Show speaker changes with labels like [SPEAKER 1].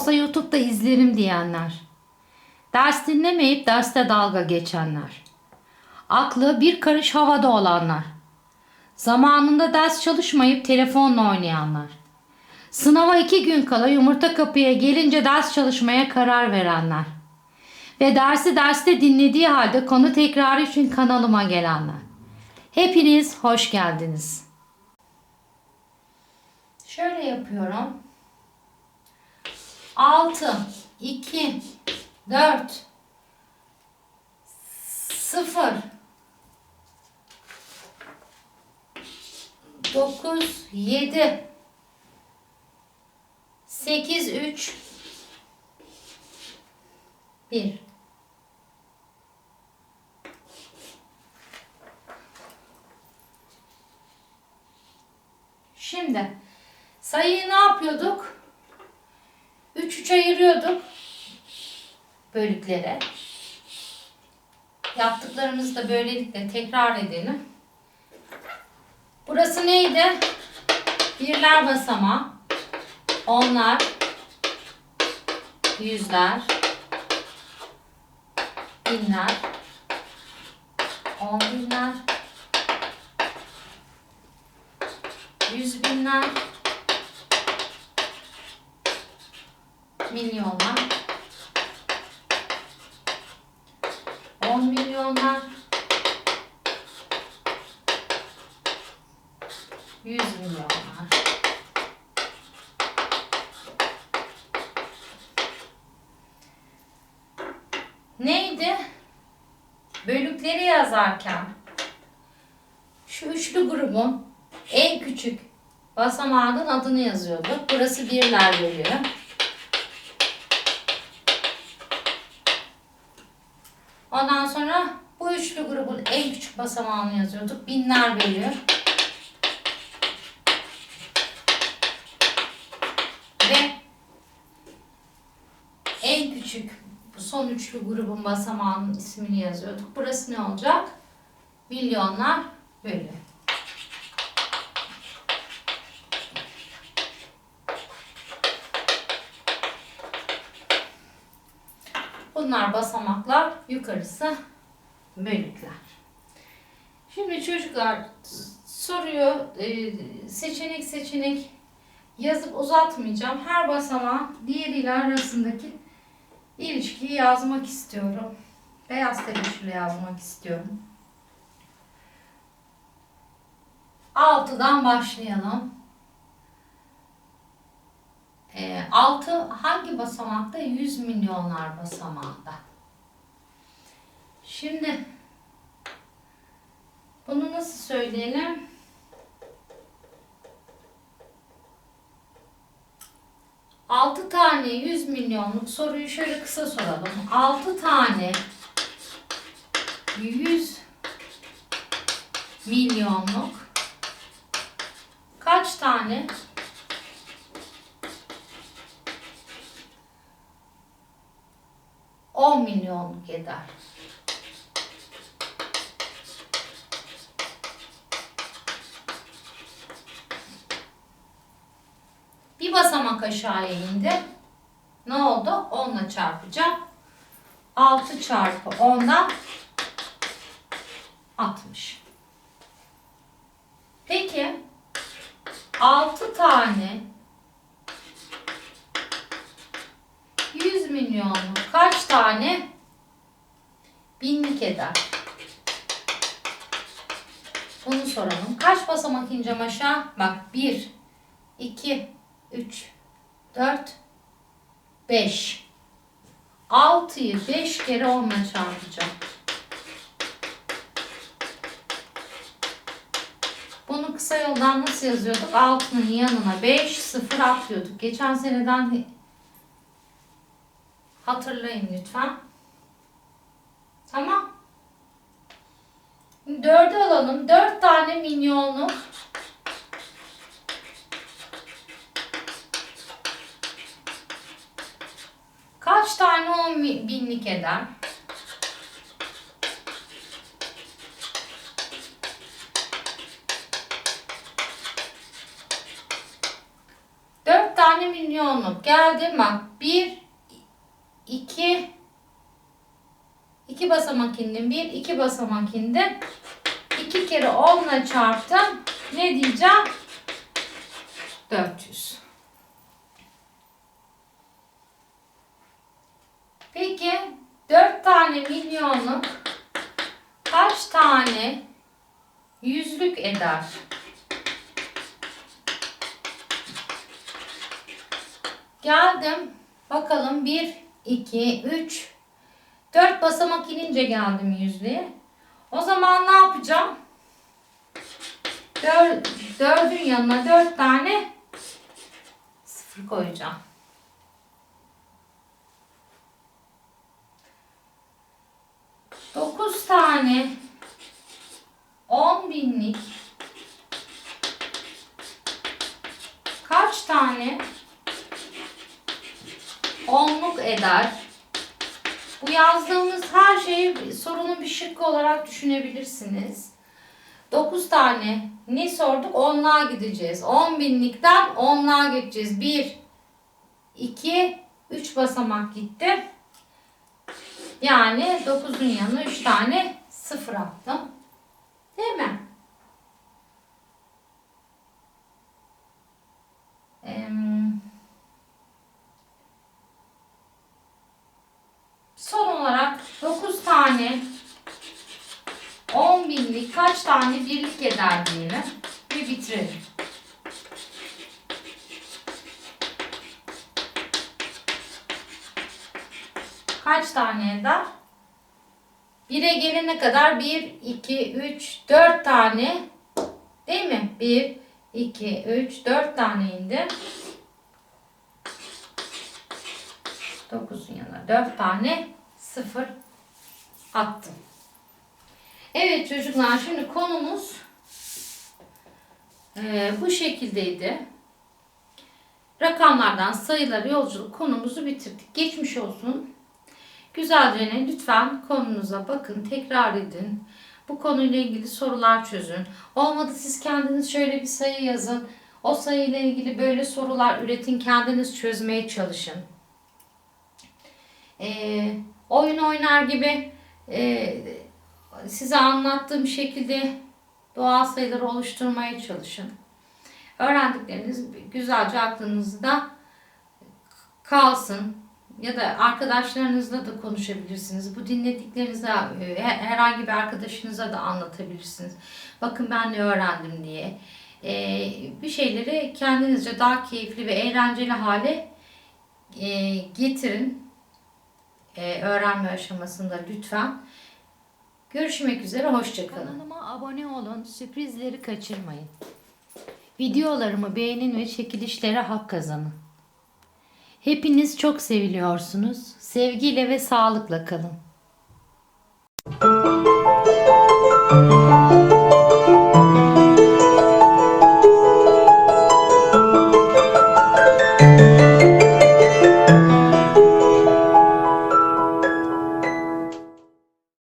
[SPEAKER 1] Olsa YouTube'da izlerim diyenler. Ders dinlemeyip derste dalga geçenler. Aklı bir karış havada olanlar. Zamanında ders çalışmayıp telefonla oynayanlar. Sınava iki gün kala yumurta kapıya gelince ders çalışmaya karar verenler. Ve dersi derste dinlediği halde konu tekrarı için kanalıma gelenler. Hepiniz hoş geldiniz. Şöyle yapıyorum. 6, 2, 4, 0, 9, 7, 8, 3, 1. Şimdi sayıyı ne yapıyorduk? 3 3 ayırıyorduk. Bölüklere. Yaptıklarımızı da böylelikle tekrar edelim. Burası neydi? Birler basamağı, onlar, yüzler, binler, on binler, yüz binler, milyonlar, on milyonlar, yüz milyonlar. Neydi? Bölükleri yazarken şu üçlü grubun en küçük basamağının adını yazıyorduk. Burası birler bölüğü. Ondan sonra bu üçlü grubun en küçük basamağını yazıyorduk. Binler bölüğü. Ve en küçük son üçlü grubun basamağının ismini yazıyorduk. Burası ne olacak? Milyonlar bölü. Bunlar basamaklar, yukarısı bölükler. Şimdi çocuklar soruyu e, seçenek seçenek yazıp uzatmayacağım. Her basamağa diğeriyle arasındaki ilişkiyi yazmak istiyorum. Beyaz tebeşirle yazmak istiyorum. 6'dan başlayalım. E, 6 hangi basamakta? 100 milyonlar basamağında. Şimdi bunu nasıl söyleyelim? Altı tane 100 milyonluk soruyu şöyle kısa soralım. Altı tane 100 milyonluk kaç tane On milyonluk eder. Bir basamak aşağıya indi. Ne oldu? 10 ile çarpacağım. 6 çarpı 10'dan 60. Peki 6 tane 100 milyonluk kaç tane binlik eder? Bunu soralım. Kaç basamak ineceğim aşağı? Bak 1, 2, 3, 4, 5. 6'yı 5 kere 10'la çarpacağım. Bunu kısa yoldan nasıl yazıyorduk? 6'nın yanına 5, 0 atlıyorduk. Geçen seneden hatırlayın lütfen. Tamam. 4'ü alalım. 4 tane milyonluk Kaç tane 10 mi- binlik eder? Dört tane milyonluk geldi bak. Bir, iki, iki basamak indim. Bir, iki basamak indim. İki kere onla çarptım. Ne diyeceğim? 400. Peki 4 tane milyonluk kaç tane yüzlük eder? Geldim. Bakalım 1, 2, 3, 4 basamak inince geldim yüzlüğe. O zaman ne yapacağım? Dör, dördün yanına 4 tane sıfır koyacağım. Dokuz tane on binlik kaç tane onluk eder? Bu yazdığımız her şeyi sorunun bir şıkkı olarak düşünebilirsiniz. 9 tane ne sorduk? Onluğa gideceğiz. 10 binlikten onluğa geçeceğiz. 1, 2, 3 basamak gitti. Yani 9'un yanına 3 tane sıfır attım. Değil mi? Em, Son olarak 9 tane 10 binlik birlik eder diyelim ve bitirelim. Kaç tane eder? 1'e gelene kadar 1, 2, 3, 4 tane değil mi? 1, 2, 3, 4 tane indi. 9'un yanına 4 tane 0 attım. Evet çocuklar şimdi konumuz eee, bu şekildeydi. Rakamlardan sayılara yolculuk konumuzu bitirdik. Geçmiş olsun. Güzelce lütfen konunuza bakın, tekrar edin. Bu konuyla ilgili sorular çözün. Olmadı siz kendiniz şöyle bir sayı yazın. O sayıyla ilgili böyle sorular üretin, kendiniz çözmeye çalışın. Ee, oyun oynar gibi e, size anlattığım şekilde doğal sayıları oluşturmaya çalışın. Öğrendikleriniz güzelce aklınızda kalsın. Ya da arkadaşlarınızla da konuşabilirsiniz. Bu dinlediklerinizi e, herhangi bir arkadaşınıza da anlatabilirsiniz. Bakın ben ne öğrendim diye. E, bir şeyleri kendinizce daha keyifli ve eğlenceli hale e, getirin. Öğrenme aşamasında lütfen. Görüşmek üzere, hoşçakalın. Kanalıma abone olun, sürprizleri kaçırmayın. Videolarımı beğenin ve çekilişlere hak kazanın. Hepiniz çok seviliyorsunuz. Sevgiyle ve sağlıkla kalın.